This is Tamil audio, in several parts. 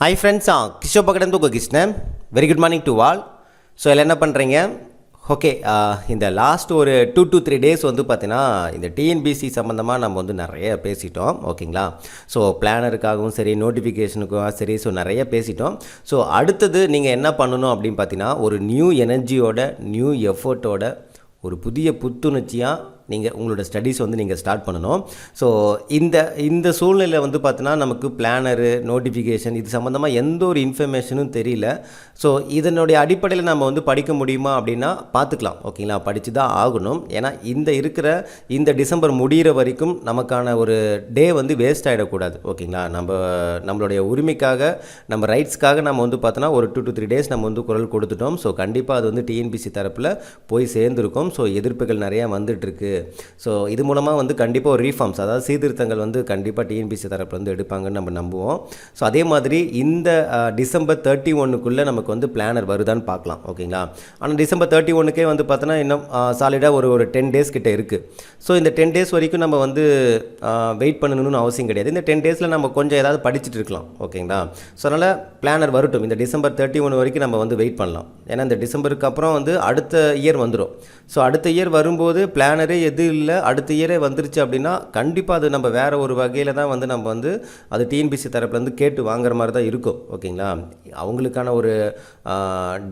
ஹாய் ஃப்ரெண்ட்ஸ் ஆ கிஷோ பக்கடம் தூக்க Krishnan. Very good morning to all so இதில் என்ன பண்ணுறீங்க ஓகே இந்த லாஸ்ட் ஒரு டூ டூ த்ரீ டேஸ் வந்து பார்த்தீங்கன்னா இந்த டிஎன்பிசி சம்மந்தமாக நம்ம வந்து நிறைய பேசிட்டோம். ஓகேங்களா ஸோ பிளானருக்காகவும் சரி நோட்டிஃபிகேஷனுக்காகவும் சரி ஸோ நிறைய பேசிட்டோம். ஸோ அடுத்தது நீங்கள் என்ன பண்ணணும் அப்படின்னு பார்த்தீங்கன்னா ஒரு நியூ எனர்ஜியோட நியூ எஃபர்ட்டோட ஒரு புதிய புத்துணர்ச்சியாக நீங்கள் உங்களோட ஸ்டடீஸ் வந்து நீங்கள் ஸ்டார்ட் பண்ணணும். ஸோ இந்த இந்த சூழ்நிலை வந்து பார்த்தீங்கன்னா நமக்கு பிளானரு நோட்டிஃபிகேஷன் இது சம்மந்தமாக எந்த ஒரு இன்ஃபர்மேஷனும் தெரியல. ஸோ இதனுடைய அடிப்படையில் நம்ம வந்து படிக்க முடியுமா அப்படின்னா பார்த்துக்கலாம் ஓகேங்களா படித்து தான் ஆகணும். ஏன்னா இந்த இருக்கிற இந்த டிசம்பர் முடிகிற வரைக்கும் நமக்கான ஒரு டே வந்து வேஸ்ட் ஆகிடக்கூடாது ஓகேங்களா நம்ம நம்மளுடைய உரிமைக்காக நம்ம ரைட்ஸ்க்காக நம்ம வந்து பார்த்தோன்னா ஒரு டூ டு த்ரீ டேஸ் நம்ம வந்து குரல் கொடுத்துட்டோம். ஸோ கண்டிப்பாக அது வந்து டிஎன்பிசி தரப்பில் போய் சேர்ந்துருக்கோம். ஸோ எதிர்ப்புகள் நிறையா வந்துட்டுருக்கு. ஸோ இது மூலமாக வந்து கண்டிப்பாக ஒரு ரீஃபார்ம்ஸ் அதாவது சீர்திருத்தங்கள் வந்து கண்டிப்பாக டிஎன்பிசி தரப்பில் வந்து எடுப்பாங்கன்னு நம்ம நம்புவோம். ஸோ அதே மாதிரி இந்த டிசம்பர் தேர்ட்டி ஒன்றுக்குள்ளே நமக்கு வந்து பிளானர் வருதான்னு பார்க்கலாம் ஓகேங்களா? ஆனால் டிசம்பர் தேர்ட்டி ஒன்றுக்கே வந்து பார்த்தோன்னா இன்னும் சாலிடாக ஒரு ஒரு டென் டேஸ் கிட்டே இருக்குது ஸோ இந்த டென் டேஸ் வரைக்கும் நம்ம வந்து வெயிட் பண்ணணும்னு அவசியம் கிடையாது. இந்த டென் டேஸில் நம்ம கொஞ்சம் ஏதாவது படிச்சுட்டு இருக்கலாம் ஓகேங்களா? ஸோ அதனால் பிளானர் வரட்டும். இந்த டிசம்பர் தேர்ட்டி ஒன் வரைக்கும் நம்ம வந்து வெயிட் பண்ணலாம். ஏன்னா இந்த டிசம்பருக்கு அப்புறம் வந்து அடுத்த இயர் வந்துடும் ஸோ அடுத்த இயர் வரும்போது பிளானரே எது இல்லை அடுத்த இயரே வந்துருச்சு அப்படின்னா கண்டிப்பாக அது நம்ம வேறு ஒரு வகையில் தான் வந்து நம்ம வந்து அது டிஎன்பிசி தரப்புலேருந்து கேட்டு வாங்குற மாதிரி தான் இருக்கும் ஓகேங்களா? அவங்களுக்கான ஒரு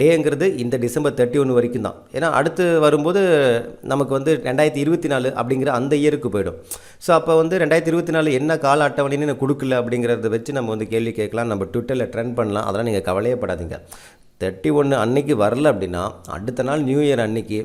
டேங்கிறது இந்த டிசம்பர் தேர்ட்டி ஒன்று வரைக்கும் தான். ஏன்னா அடுத்து வரும்போது நமக்கு வந்து ரெண்டாயிரத்தி இருபத்தி நாலு அப்படிங்கிற அந்த இயருக்கு போயிடும். ஸோ அப்போ வந்து ரெண்டாயிரத்தி இருபத்தி நாலு என்ன கால அட்டவணைன்னு எனக்கு கொடுக்கல அப்படிங்கிறத வச்சு நம்ம வந்து கேள்வி கேட்கலாம். நம்ம ட்விட்டரில் ட்ரெண்ட் பண்ணலாம். அதெல்லாம் நீங்கள் கவலையே படாதீங்க. தேர்ட்டி ஒன்று அன்னைக்கு வரல அப்படின்னா அடுத்த நாள் நியூ இயர் அன்னைக்கு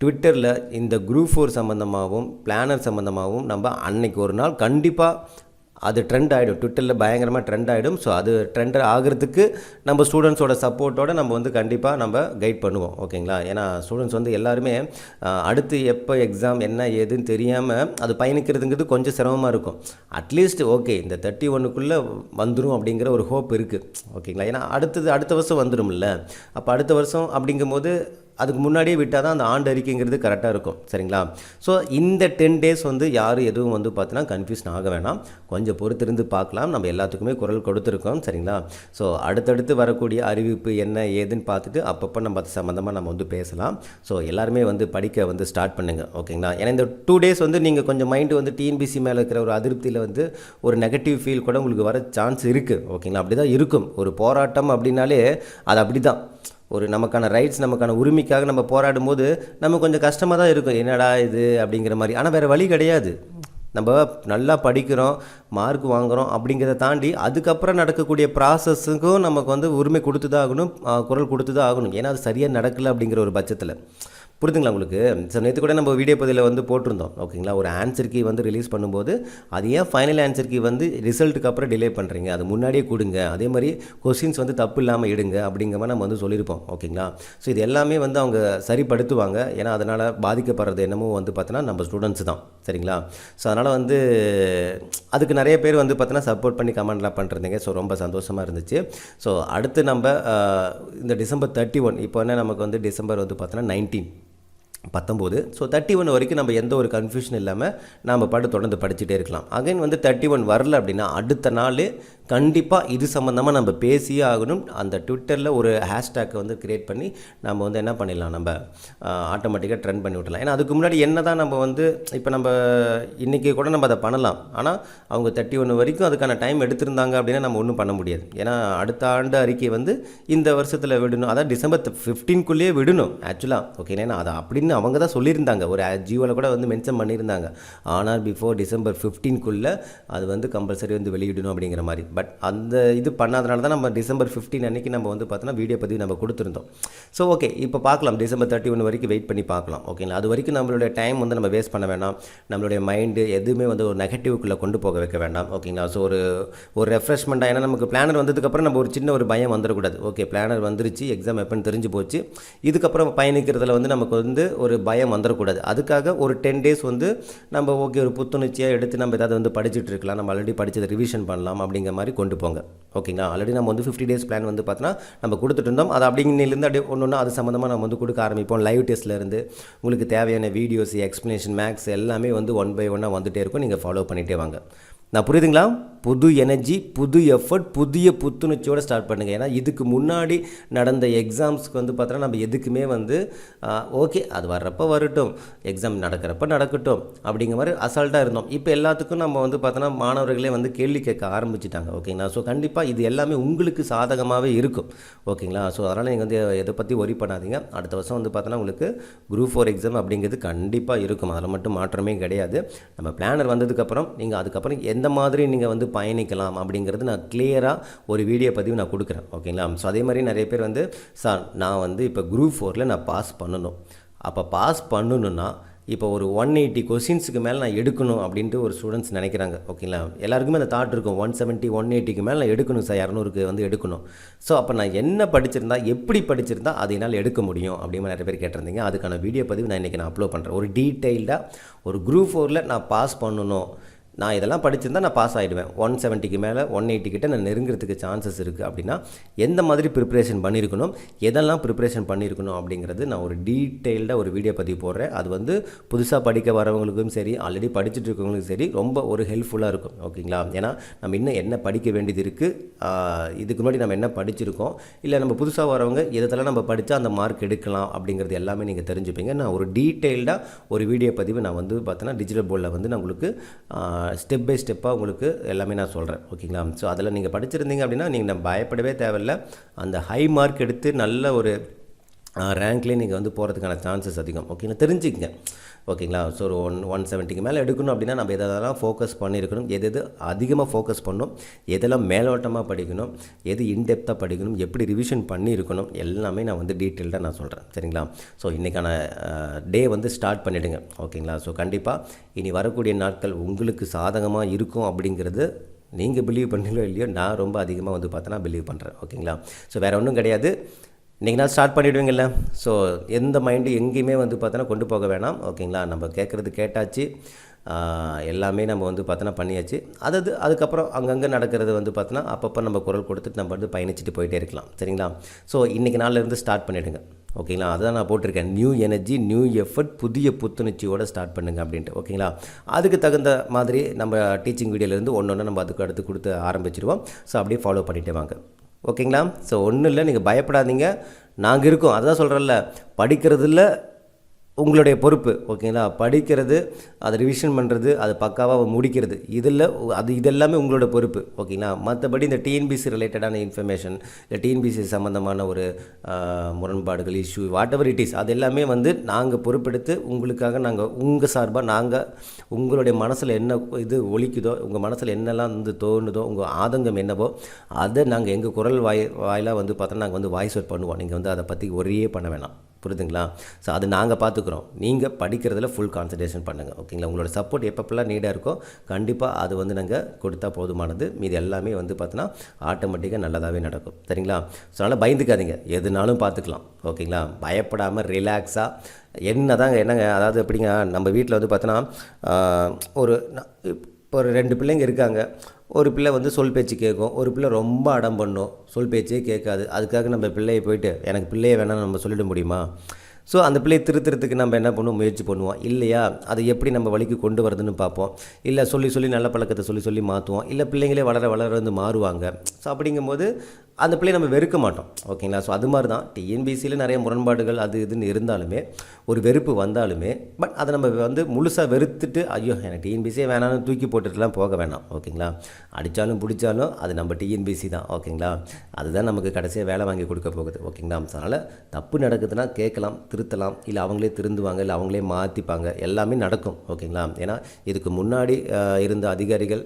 ட்விட்டரில் இந்த குரூப் ஃபோர் சம்மந்தமாகவும் பிளானர் சம்மந்தமாகவும் நம்ம அன்னைக்கு ஒரு நாள் கண்டிப்பாக அது ட்ரெண்ட் ஆகிடும் ட்விட்டரில் பயங்கரமாக ட்ரெண்ட் ஆகிடும் ஸோ அது ட்ரெண்ட் ஆகிறதுக்கு நம்ம ஸ்டூடெண்ட்ஸோட சப்போர்ட்டோட நம்ம வந்து கண்டிப்பாக நம்ம கைட் பண்ணுவோம். ஓகேங்களா ஏன்னா ஸ்டூடெண்ட்ஸ் வந்து எல்லாருமே அடுத்து எப்போ எக்ஸாம் என்ன ஏதுன்னு தெரியாமல் அது பயணிக்கிறதுங்கிறது கொஞ்சம் சிரமமாக இருக்கும். அட்லீஸ்ட் ஓகே இந்த தேர்ட்டி ஒன்றுக்குள்ளே வந்துடும் அப்படிங்கிற ஒரு ஹோப் இருக்குது ஓகேங்களா ஏன்னா அடுத்தது அடுத்த வருஷம் வந்துடும்ல அப்போ அடுத்த வருஷம் அப்படிங்கும்போது அதுக்கு முன்னாடியே விட்டால் தான் அந்த ஆண்டு அறிக்கைங்கிறது கரெக்டாக இருக்கும். சரிங்களா? ஸோ இந்த டென் டேஸ் வந்து யாரும் எதுவும் வந்து பார்த்தீங்கன்னா கன்ஃபியூஷன் ஆக வேணாம். கொஞ்சம் பொறுத்திருந்து பார்க்கலாம். நம்ம எல்லாத்துக்குமே குரல் கொடுத்துருக்கோம். சரிங்களா? ஸோ அடுத்தடுத்து வரக்கூடிய அறிவிப்பு என்ன ஏதுன்னு பார்த்துட்டு அப்பப்போ நம்ம அது சம்மந்தமாக நம்ம வந்து பேசலாம். ஸோ எல்லாருமே வந்து படிக்க வந்து ஸ்டார்ட் பண்ணுங்கள் ஓகேங்களா? ஏன்னா இந்த டூ டேஸ் வந்து நீங்கள் கொஞ்சம் மைண்டு வந்து டிஎன்பிசி மேலே இருக்கிற ஒரு அதிருப்தியில் வந்து ஒரு நெகட்டிவ் ஃபீல் கூட உங்களுக்கு வர சான்ஸ் இருக்குது ஓகேங்களா? அப்படி தான் இருக்கும். ஒரு போராட்டம் அப்படின்னாலே அது அப்படி தான் ஒரு நமக்கான ரைட்ஸ் நமக்கான உரிமைக்காக நம்ம போராடும் போது நம்ம கொஞ்சம் கஷ்டமாக தான் இருக்கும். என்னடா இது? அப்படிங்கிற மாதிரி. ஆனால் வேறு வழி கிடையாது. நம்ம நல்லா படிக்கிறோம் மார்க் வாங்குகிறோம் அப்படிங்கிறத தாண்டி அதுக்கப்புறம் நடக்கக்கூடிய ப்ராசஸுக்கும் நமக்கு வந்து உரிமை கொடுத்து தான் ஆகணும் குரல் கொடுத்து தான் ஆகணும். ஏன்னா அது சரியாக நடக்கலை அப்படிங்கிற ஒரு பட்சத்தில். புரிதுங்களா உங்களுக்கு? ஸோ நேற்று கூட நம்ம வீடியோ பதிவில் வந்து போட்டிருந்தோம் ஓகேங்களா ஒரு ஆன்சர் கீ வந்து ரிலீஸ் பண்ணும்போது அது ஏன் ஃபைனல் ஆன்சர் கீ வந்து ரிசல்ட்டுக்கு அப்புறம் டிலே பண்ணுறீங்க அது முன்னாடியே கொடுங்க. அதே மாதிரி கொஸ்டின்ஸ் வந்து தப்பு இல்லாமல் எடுங்க அப்படிங்கிற மாதிரி நம்ம வந்து சொல்லியிருப்போம் ஓகேங்களா ஸோ இது எல்லாமே வந்து அவங்க சரிப்படுத்துவாங்க. ஏன்னா அதனால் பாதிக்கப்படுறது என்னமோ வந்து பார்த்தோன்னா நம்ம ஸ்டூடெண்ட்ஸ் தான் சரிங்களா? ஸோ அதனால் வந்து அதுக்கு நிறைய பேர் வந்து பார்த்தோன்னா சப்போர்ட் பண்ணி கமெண்ட்லாம் பண்ணுறதுங்க ஸோ ரொம்ப சந்தோஷமாக இருந்துச்சு. ஸோ அடுத்து நம்ம இந்த டிசம்பர் தேர்ட்டி ஒன் இப்போ என்ன நமக்கு வந்து டிசம்பர் வந்து பார்த்தோன்னா நைன்டீன் பத்தொம்போது. ஸோ தேர்ட்டி ஒன் வரைக்கும் நம்ம எந்த ஒரு கன்ஃபியூஷன் இல்லாமல் நாம் பாட்டு தொடர்ந்து படிச்சுட்டே இருக்கலாம். அகைன் வந்து தேர்ட்டி ஒன் வரல அப்படின்னா அடுத்த நாள் கண்டிப்பாக இது சம்மந்தமாக நம்ம பேசியே ஆகணும். அந்த ட்விட்டரில் ஒரு ஹேஷ்டேக்கை வந்து க்ரியேட் பண்ணி நம்ம வந்து என்ன பண்ணிடலாம்? நம்ம ஆட்டோமேட்டிக்காக ட்ரெண்ட் பண்ணி விட்டலாம் ஏன்னா அதுக்கு முன்னாடி என்ன தான் நம்ம வந்து இப்போ நம்ம இன்றைக்கி கூட நம்ம அதை பண்ணலாம். ஆனால் அவங்க தேர்ட்டி ஒன்று வரைக்கும் அதுக்கான டைம் எடுத்திருந்தாங்க அப்படின்னா நம்ம ஒன்றும் பண்ண முடியாது. ஏன்னா அடுத்த ஆண்டு அறிக்கை வந்து இந்த வருஷத்தில் விடணும். அதான் டிசம்பர் ஃபிஃப்டீன்குள்ளேயே விடணும் ஆக்சுவலாக ஓகே ஏன்னா அதை அப்படின்னு அவங்க தான் சொல்லியிருந்தாங்க. ஒரு ஜியோவில் கூட வந்து மென்ஷன் பண்ணியிருந்தாங்க. ஆனால் பிஃபோர் டிசம்பர் ஃபிஃப்டீன்குள்ளே அது வந்து கம்பல்சரி வந்து வெளியிடணும் அப்படிங்கிற மாதிரி. பட் அந்த இது பண்ணாதனால தான் நம்ம டிசம்பர் ஃபிஃப்டீன் அன்றைக்கி நம்ம வந்து பார்த்தோன்னா வீடியோ பதிவு நம்ம கொடுத்துருந்தோம். ஸோ ஓகே இப்போ பார்க்கலாம். டிசம்பர் தேர்ட்டி ஒன் வரைக்கும் வெயிட் பண்ணி பார்க்கலாம். ஓகேங்களா அது வரைக்கும் நம்மளுடைய டைம் வந்து நம்ம வேஸ்ட் பண்ண வேண்டாம் நம்மளுடைய மைண்டு எதுவுமே வந்து ஒரு நெகட்டிவ்க்குள்ளே கொண்டு போக வைக்க வேண்டாம். ஓகேங்களா ஸோ ஒரு ஒரு ரெஃப்ரெஷ்மெண்ட்டாக ஏன்னா நமக்கு பிளானர் வந்ததுக்கப்புறம் நம்ம ஒரு சின்ன ஒரு பயம் வந்துடக்கூடாது. ஓகே பிளானர் வந்துருச்சு எக்ஸாம் எப்போன்னு தெரிஞ்சு போச்சு. இதுக்கப்புறம் பயணிக்கிறதுல வந்து நமக்கு வந்து ஒரு பயம் வந்துடக்கூடாது. அதுக்காக ஒரு டென் டேஸ் வந்து நம்ம ஓகே ஒரு புத்துணர்ச்சியாக எடுத்து நம்ம ஏதாவது வந்து படிச்சுட்டு இருக்கலாம். நம்ம ஆல்ரெடி படித்ததை ரிவிஷன் பண்ணலாம் அப்படிங்கிற மாதிரி மாதிரி கொண்டு போங்க. ஓகேங்களா ஆல்ரெடி நம்ம வந்து ஃபிஃப்டி டேஸ் பிளான் வந்து பார்த்தோன்னா நம்ம கொடுத்துட்டு இருந்தோம். அது அப்படிங்கிறதுலேருந்து அப்படியே ஒன்று ஒன்று அது சம்மந்தமாக நம்ம வந்து கொடுக்க ஆரம்பிப்போம். லைவ் டெஸ்ட்லேருந்து உங்களுக்கு தேவையான வீடியோஸ் எக்ஸ்ப்ளனேஷன் மேக்ஸ் எல்லாமே வந்து ஒன் பை ஒன்னாக வந்துகிட்டே இருக்கும். நீங்கள் ஃபாலோ பண்ணிகிட்டே வாங்க. நான் புரியுதுங்களா? புது எனர்ஜி புது எஃபர்ட் புதிய புத்துணர்ச்சியோடு ஸ்டார்ட் பண்ணுங்கள் ஏன்னா இதுக்கு முன்னாடி நடந்த எக்ஸாம்ஸ்க்கு வந்து பார்த்தோன்னா நம்ம எதுக்குமே வந்து ஓகே அது வர்றப்போ வரட்டும். எக்ஸாம் நடக்கிறப்ப நடக்கட்டும். அப்படிங்கிற மாதிரி அசால்ட்டாக இருந்தோம். இப்போ எல்லாத்துக்கும் நம்ம வந்து பார்த்தோன்னா மாணவர்களே வந்து கேள்வி கேட்க ஆரம்பிச்சிட்டாங்க. ஓகேங்களா ஸோ கண்டிப்பாக இது எல்லாமே உங்களுக்கு சாதகமாகவே இருக்கும். ஓகேங்களா ஸோ அதனால் நீங்கள் வந்து எதை பற்றி ஒரி பண்ணாதீங்க. அடுத்த வருஷம் வந்து பார்த்தோன்னா உங்களுக்கு குரூப் ஃபோர் எக்ஸாம் அப்படிங்கிறது கண்டிப்பாக இருக்கும். அதில் மட்டும் மாற்றமே கிடையாது. நம்ம பிளானர் வந்ததுக்கப்புறம் நீங்கள் அதுக்கப்புறம் எந்த மாதிரி நீங்கள் வந்து பயணிக்கலாம் அப்படிங்கிறது நான் கிளியராக ஒரு வீடியோ பதிவு நான் கொடுக்குறேன். ஓகேங்களா ஸோ அதே மாதிரி நிறைய பேர் வந்து சார் நான் வந்து இப்போ குரூப் ஃபோரில் நான் பாஸ் பண்ணணும். அப்போ பாஸ் பண்ணணுன்னா இப்போ ஒரு ஒன் எயிட்டி கொஷின்ஸுக்கு மேலே நான் எடுக்கணும் அப்படின்ட்டு ஒரு ஸ்டூடெண்ட்ஸ் நினைக்கிறாங்க. ஓகேங்களா எல்லாருக்குமே அந்த தாட் இருக்கும். ஒன் செவன்ட்டி ஒன் எயிட்டிக்கு மேலே நான் எடுக்கணும் சார் இரநூறுக்கு வந்து எடுக்கணும். ஸோ அப்போ நான் என்ன படிச்சிருந்தா எப்படி படிச்சிருந்தா அதை என்னால் எடுக்க முடியும்? அப்படின்னு நிறைய பேர் கேட்டிருந்தீங்க. அதுக்கான வீடியோ பதிவு நான் இன்றைக்கி நான் அப்லோட் பண்ணுறேன் ஒரு டீட்டெயில்டாக ஒரு குரூப் ஃபோரில் நான் பாஸ் பண்ணணும். நான் இதெல்லாம் படிச்சிருந்தா நான் பாஸ் ஆகிடுவேன் ஒன் செவன்ட்டிக்கு மேலே ஒன் எயிட்டி கிட்ட நான் நெருங்கிறதுக்கு சான்சஸ் இருக்குது அப்படின்னா எந்த மாதிரி ப்ரிப்பரேஷன் பண்ணியிருக்கணும் எதெல்லாம் ப்ரிப்பரேஷன் பண்ணியிருக்கணும் அப்படிங்கிறது நான் ஒரு டீட்டெயில்டாக ஒரு வீடியோ பதிவு போடுறேன். அது வந்து புதுசாக படிக்க வரவங்களுக்கும் சரி ஆல்ரெடி படிச்சுட்டு இருக்கவங்களுக்கும் சரி ரொம்ப ஒரு ஹெல்ப்ஃபுல்லாக இருக்கும். ஓகேங்களா? ஏன்னா நம்ம இன்னும் என்ன படிக்க வேண்டியது இருக்குது இதுக்கு முன்னாடி நம்ம என்ன படிச்சிருக்கோம் இல்லை நம்ம புதுசாக வரவங்க எதெல்லாம் நம்ம படித்தா அந்த மார்க் எடுக்கலாம் அப்படிங்கிறது எல்லாமே நீங்கள் தெரிஞ்சுப்பீங்க. நான் ஒரு டீட்டெயில்டாக ஒரு வீடியோ பதிவு நான் வந்து பார்த்தோன்னா டிஜிட்டல் போர்டில் வந்து நான் உங்களுக்கு ஸ்டெப் பை ஸ்டெப்பாக உங்களுக்கு எல்லாமே நான் சொல்கிறேன் ஓகேங்களா? ஸோ அதில் நீங்கள் படிச்சிருந்தீங்க அப்படின்னா நீங்கள் பயப்படவே தேவையில்ல. அந்த ஹை மார்க் எடுத்து நல்ல ஒரு ரேங்க்லேயே நீங்கள் வந்து போகிறதுக்கான சான்சஸ் அதிகம். ஓகேங்களா? தெரிஞ்சுக்கங்க. ஓகேங்களா? ஸோ ஒரு ஒன் ஒன் செவன்ட்டிக்கு மேலே எடுக்கணும் அப்படின்னா நம்ம எதெல்லாம் ஃபோக்கஸ் பண்ணியிருக்கணும் எது எது அதிகமாக ஃபோக்கஸ் பண்ணணும் எதெல்லாம் மேலோட்டமாக படிக்கணும் எது இன்டெப்த்தாக படிக்கணும் எப்படி ரிவிஷன் பண்ணியிருக்கணும் எல்லாமே நான் வந்து டீட்டெயில்டாக நான் சொல்கிறேன் சரிங்களா? ஸோ இன்றைக்கான டே வந்து ஸ்டார்ட் பண்ணிவிடுங்க ஓகேங்களா? ஸோ கண்டிப்பாக இனி வரக்கூடிய நாட்கள் உங்களுக்கு சாதகமாக இருக்கும் அப்படிங்கிறது நீங்கள் பிலீவ் பண்ணீங்களோ இல்லையோ நான் ரொம்ப அதிகமாக வந்து பார்த்தா நான் பிலீவ் பண்ணுறேன் ஓகேங்களா? ஸோ வேறு ஒன்றும் கிடையாது. இன்றைக்கி நான் ஸ்டார்ட் பண்ணிவிடுவீங்கல்ல ஸோ எந்த மைண்டு எங்கேயுமே வந்து பார்த்தோன்னா கொண்டு போக வேணாம். ஓகேங்களா நம்ம கேட்குறது கேட்டாச்சு. எல்லாமே நம்ம வந்து பார்த்தோன்னா பண்ணியாச்சு. அதாவது அதுக்கப்புறம் அங்கங்கே நடக்கிறது வந்து பார்த்தோன்னா அப்பப்போ நம்ம குரல் கொடுத்துட்டு நம்ம வந்து பயணிச்சுட்டு போயிட்டே இருக்கலாம். சரிங்களா? ஸோ இன்றைக்கி நாளிலேருந்து ஸ்டார்ட் பண்ணிவிடுங்க ஓகேங்களா அதுதான் நான் போட்டிருக்கேன். நியூ எனர்ஜி நியூ எஃபர்ட் புதிய புத்துணர்ச்சியோடு ஸ்டார்ட் பண்ணுங்க அப்படின்ட்டு. ஓகேங்களா அதுக்கு தகுந்த மாதிரி நம்ம டீச்சிங் வீடியோலேருந்து ஒன்று ஒன்று நம்ம அதுக்கு அடுத்து கொடுத்து ஆரம்பிச்சிருவோம். ஸோ அப்படியே ஃபாலோ பண்ணிகிட்டே வாங்க. ஓகேங்களா? ஸோ ஒன்றும் இல்லை நீங்கள் பயப்படாதீங்க. நாங்கள் இருக்கோம். அதுதான் சொல்கிறேன்ல படிக்கிறதுல உங்களுடைய பொறுப்பு ஓகேங்களா? படிக்கிறது அதை ரிவிஷன் பண்ணுறது அது பக்காவாக முடிக்கிறது. இதில் அது இதெல்லாமே உங்களோட பொறுப்பு ஓகேங்களா? மற்றபடி இந்த டிஎன்பிசி ரிலேட்டடான இன்ஃபர்மேஷன் இல்லை டிஎன்பிசி சம்மந்தமான ஒரு முரண்பாடுகள் issue whatever it is அது எல்லாமே வந்து நாங்கள் பொறுப்பெடுத்து உங்களுக்காக நாங்கள் உங்கள் சார்பாக நாங்கள் உங்களுடைய மனசில் என்ன இது ஒழிக்குதோ உங்கள் மனசில் என்னெல்லாம் வந்து தோணுதோ உங்கள் ஆதங்கம் என்னவோ அதை நாங்கள் எங்கள் குரல் வாய் வாயிலாக வந்து பார்த்தோன்னா நாங்கள் வந்து வாய்ஸ் அவுட் பண்ணுவோம். நீங்கள் வந்து அதை பற்றி ஒரே பண்ண வேணாம். புரியுதுங்களா ஸோ அது நாங்கள் பார்த்துக்குறோம் நீங்கள் படிக்கிறதுல ஃபுல் கான்சன்ட்ரேஷன் பண்ணுங்கள் ஓகேங்களா? உங்களோட சப்போர்ட் எப்பப்பெல்லாம் நீடாக இருக்கோ கண்டிப்பாக அது வந்து நாங்கள் கொடுத்தா போதுமானது. மீது எல்லாமே வந்து பார்த்தோன்னா ஆட்டோமேட்டிக்காக நல்லதாகவே நடக்கும். சரிங்களா? ஸோ அதனால் பயந்துக்காதீங்க. எதுனாலும் பார்த்துக்கலாம் ஓகேங்களா? பயப்படாமல் ரிலாக்ஸாக என்ன தாங்க என்னங்க அதாவது எப்படிங்க நம்ம வீட்டில் வந்து பார்த்தோன்னா ஒரு இப்போ ஒரு ரெண்டு பிள்ளைங்க இருக்காங்க. ஒரு பிள்ளை வந்து சொல் பேச்சு கேட்கும். ஒரு பிள்ளை ரொம்ப அடம் பண்ணும். சொல் பேச்சே கேட்காது. அதுக்காக நம்ம பிள்ளையை போயிட்டு எனக்கு பிள்ளையே வேணாம்னு நம்ம சொல்லிட முடியுமா? ஸோ அந்த பிள்ளையை திருத்துறதுக்கு நம்ம என்ன பண்ணுவோம்? முயற்சி பண்ணுவோம். இல்லையா? அதை எப்படி நம்ம வழிக்கு கொண்டு வரதுன்னு பார்ப்போம். இல்லை சொல்லி சொல்லி நல்ல பழக்கத்தை சொல்லி சொல்லி மாற்றுவோம் இல்லை பிள்ளைங்களே வளர வளர வந்து மாறுவாங்க. ஸோ அப்படிங்கும்போது அந்த பிள்ளையை நம்ம வெறுக்க மாட்டோம். ஓகேங்களா? ஸோ அது மாதிரி தான் டிஎன்பிசியில் நிறைய முரண்பாடுகள் அது இதுன்னு இருந்தாலுமே ஒரு வெறுப்பு வந்தாலுமே பட் அதை நம்ம வந்து முழுசாக வெறுத்துட்டு ஐயோ எனக்கு டிஎன்பிசியே வேணாம்னு தூக்கி போட்டுட்டுலாம் போக வேணாம். ஓகேங்களா? அடித்தாலும் பிடிச்சாலும் அது நம்ம டிஎன்பிசி தான். ஓகேங்களா? அதுதான் நமக்கு கடைசியாக வேலை வாங்கி கொடுக்க போகுது. ஓகேங்களா? அதனால் தப்பு நடக்குதுன்னா கேட்கலாம் திருத்தலாம். இல்லை அவங்களே திருந்துவாங்க இல்லை அவங்களே மாற்றிப்பாங்க எல்லாமே நடக்கும். ஓகேங்களா? ஏன்னா இதுக்கு முன்னாடி இருந்த அதிகாரிகள்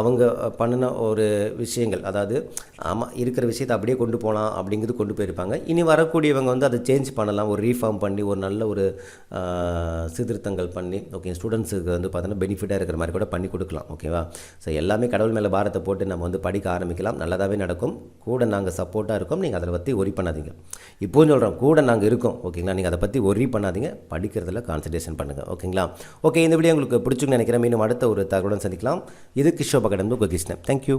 அவங்க பண்ணின ஒரு விஷயங்கள் அதாவது ஆமாம் இருக்கிற விஷயத்தை அப்படியே கொண்டு போகலாம் அப்படிங்கிறது கொண்டு போயிருப்பாங்க. இனி வரக்கூடியவங்க வந்து அதை சேஞ்ச் பண்ணலாம் ஒரு ரீஃபார்ம் பண்ணி ஒரு நல்ல ஒரு சீர்திருத்தங்கள் பண்ணி ஓகே ஸ்டூடெண்ட்ஸுக்கு வந்து பார்த்தோன்னா பெனிஃபிட்டாக இருக்கிற மாதிரி கூட பண்ணி கொடுக்கலாம் ஓகேவா ஸோ எல்லாமே கடவுள் மேலே பாரத்தை போட்டு நம்ம வந்து படிக்க ஆரம்பிக்கலாம். நல்லதாகவே நடக்கும். கூட நாங்கள் சப்போர்ட்டாக இருக்கோம். நீங்கள் அதை பற்றி ஒரி பண்ணாதீங்க. இப்போவும் சொல்கிறோம் கூட நாங்கள் இருக்கோம் ஓகேங்களா நீங்கள் அதை பற்றி ஒரி பண்ணாதீங்க. படிக்கிறதுல கான்சன்ட்ரேஷன் பண்ணுங்கள் ஓகேங்களா ஓகே இந்த வீடியோ உங்களுக்கு பிடிச்சுன்னு நினைக்கிறேன். மீண்டும் அடுத்த ஒரு தகவலுடன் சந்திக்கலாம். இது கிஷோப கடந்து உங்கள் தேங்க்யூ